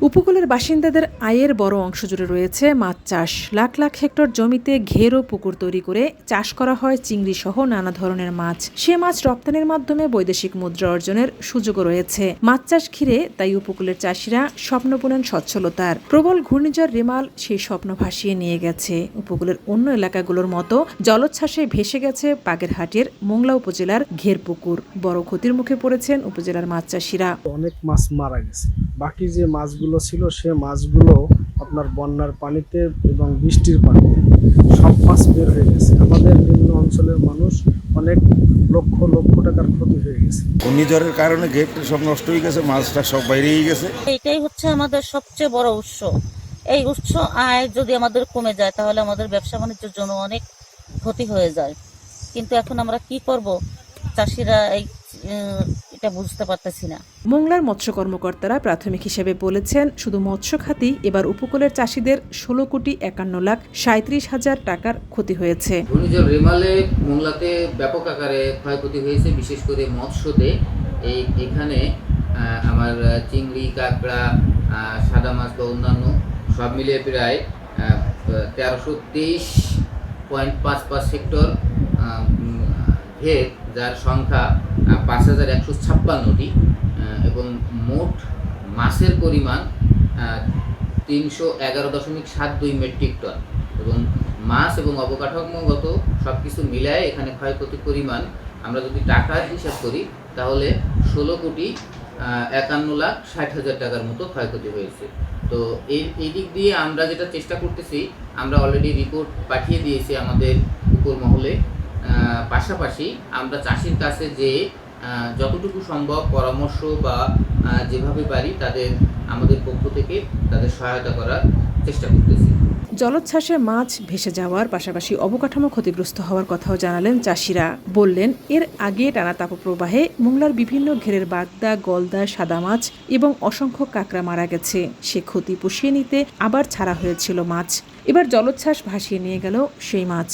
উপকূলের বাসিন্দাদের আয়ের বড় অংশ জুড়ে রয়েছে মাছ চাষ। লাখ লাখ হেক্টর জমিতে ঘের পুকুর তৈরি করে চাষ করা হয় চিংড়ি সহ নানা ধরনের মাছ। সে মাছ রপ্তানির মাধ্যমে বৈদেশিক মুদ্রা অর্জনের সুযোগও রয়েছে। মাছ চাষ ঘিরে তাই উপকূলের চাষিরা স্বপ্ন বুনেন সচ্ছলতার। প্রবল ঘূর্ণিঝড় রেমাল সেই স্বপ্ন ভাসিয়ে নিয়ে গেছে। উপকূলের অন্য এলাকাগুলোর মতো জলোচ্ছ্বাসে ভেসে গেছে বাগেরহাটের মোংলা উপজেলার ঘের পুকুর। বড় ক্ষতির মুখে পড়েছেন উপজেলার মাছ চাষিরা। অনেক মাছ মারা গেছে। বাকি যে মাছগুলো ছিল সে মাছগুলো আপনার বন্যার পানিতে এবং বৃষ্টির পানিতে সব মাছ বের হয়ে গেছে। আমাদের নিম্ন অঞ্চলের মানুষ অনেক লক্ষ লক্ষ টাকার ক্ষতি হয়ে গেছে। ঘূর্ণিঝড়ের কারণে গেট সব নষ্ট হয়ে গেছে মাছটা সব বাইরেই গেছে। এটাই হচ্ছে আমাদের সবচেয়ে বড় উৎস। এই উৎস আয় যদি আমাদের কমে যায় তাহলে আমাদের ব্যবসা বাণিজ্যের জন্য অনেক ক্ষতি হয়ে যায়। কিন্তু এখন আমরা কি করব? চাষিরা এই এটা বুঝতে পারতেছি না। মোংলার মৎস্য কর্মকর্তারা প্রাথমিক হিসেবে বলেছেন শুধু মৎস্য খাতেই এবার উপকূলের চাষিদের ষোলো কোটি একান্ন লাখ সাঁত্রিশ হাজার টাকার ক্ষতি হয়েছে। ঘূর্ণিঝড় রেমালে মোংলাতে ব্যাপক আকারে ক্ষয়ক্ষতি হয়েছে বিশেষ করে মৎস্যতে। এই এখানে আমার চিংড়ি কাঁকড়া সাদা মাছ বা অন্যান্য সব মিলিয়ে প্রায় তেরোশো তেইশ পয়েন্ট পাঁচ পাঁচ সেক্টর ঘের যার সংখ্যা পাঁচ হাজার একশো ছাপ্পান্নটি এবং মোট মাছের পরিমাণ তিনশো এগারো দশমিক সাত দুই মেট্রিক টন। এবং মাছ এবং অবকাঠামোগত সব কিছু মিলায় এখানে ক্ষয়ক্ষতির পরিমাণ, আমরা যদি টাকার হিসাব করি, তাহলে ষোলো কোটি একান্ন লাখ ষাট হাজার টাকার মতো ক্ষয়ক্ষতি হয়েছে। তো এই এই দিক দিয়ে আমরা যেটা চেষ্টা করতেছি, আমরা অলরেডি রিপোর্ট পাঠিয়ে দিয়েছি আমাদের উপর মহলে। পাশাপাশি আমরা চাষির কাছে যে যতটুকু সম্ভব পরামর্শ বা যেভাবে পারি তাদের, আমাদের পক্ষ থেকে তাদের সহায়তা করার চেষ্টা করতেছি। জলোচ্ছ্বাসে মাছ ভেসে যাওয়ার পাশাপাশি অবকাঠামো ক্ষতিগ্রস্ত হওয়ার কথাও জানালেন চাষিরা। বললেন, এর আগে টানা তাপপ্রবাহে মোংলার বিভিন্ন ঘেরের বাগদা, গলদা, সাদা মাছ এবং অসংখ্য কাঁকড়া মারা গেছে। সে ক্ষতি পুষিয়ে নিতে আবার ছাড়া হয়েছিল মাছ। এবার জলোচ্ছ্বাস ভাসিয়ে নিয়ে গেল সেই মাছ।